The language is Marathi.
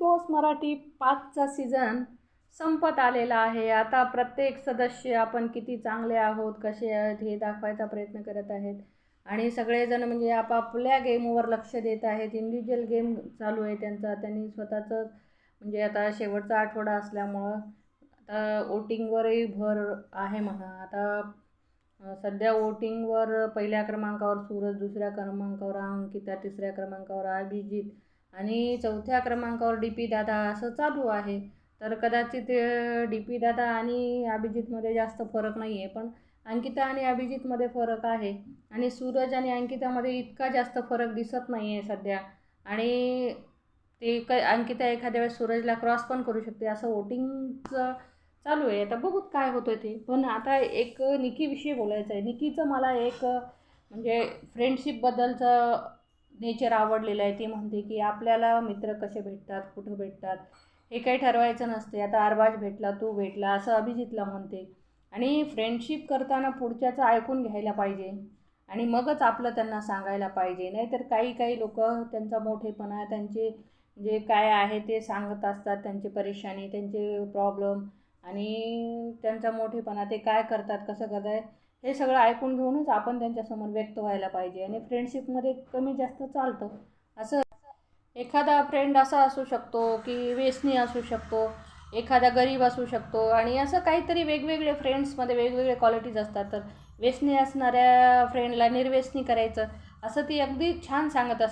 बॉस मराठी पाचचा सीझन संपत आलेला आहे. आता प्रत्येक सदस्य आपण किती चांगले आहोत कसे आहेत हे दाखवायचा प्रयत्न करत आहेत. आणि सगळेजण म्हणजे आपापल्या गेमवर लक्ष देत आहेत. इंडिव्हिज्युअल गेम चालू आहे त्यांचा. त्यांनी स्वतःचं म्हणजे आता शेवटचा आठवडा असल्यामुळं आता वोटिंगवरही भर आहे म्हणा. आता सध्या वोटिंगवर पहिल्या क्रमांकावर सूरज दुसऱ्या क्रमांकावर अंकिता तिसऱ्या क्रमांकावर अभिजित आणि चौथ्या क्रमांकावर डी पी दादा असं चालू आहे. तर कदाचित डी पी दादा आणि अभिजितमध्ये जास्त फरक नाही आहे पण अंकिता आणि अभिजितमध्ये फरक आहे. आणि सूरज आणि अंकितामध्ये इतका जास्त फरक दिसत नाही आहे सध्या. आणि ते क अंकिता एखाद्या वेळेस सूरजला क्रॉस पण करू शकते असं वोटिंगचं चालू आहे. आता बघूत काय होतं ते. पण आता एक निकीविषयी बोलायचं आहे निकीचं मला एक म्हणजे फ्रेंडशिपबद्दलचं नेचर आवडलेलं आहे ती म्हणते की आपल्याला मित्र कसे भेटतात कुठं भेटतात? हे काही ठरवायचं नसते. आता अरबाज भेटला तू भेटला असं अभिजितला म्हणते. आणि फ्रेंडशिप करताना पुढच्याचं ऐकून घ्यायला पाहिजे. आणि मगच आपलं त्यांना सांगायला पाहिजे. नाहीतर काही काही लोक त्यांचा मोठेपणा त्यांचे जे काय आहे ते सांगत असतात त्यांची परेशानी त्यांचे प्रॉब्लेम आणि त्यांचा मोठेपणा ते काय करतात कसं करतात हे सगळं ऐकून घेऊनच आपण त्यांच्यासमोर व्यक्त व्हायला पाहिजे आणि फ्रेंडशिपमध्ये कमी जास्त चालतं. असं एखादा फ्रेंड असा असू शकतो की व्यसनी असू शकतो एखादा गरीब असू शकतो आणि असं काहीतरी वेगवेगळे फ्रेंड्समध्ये वेगवेगळे क्वालिटीज असतात. तर व्यसनी असणाऱ्या फ्रेंडला निर्व्यसनी करायचं असं ती अगदी छान सांगत असते.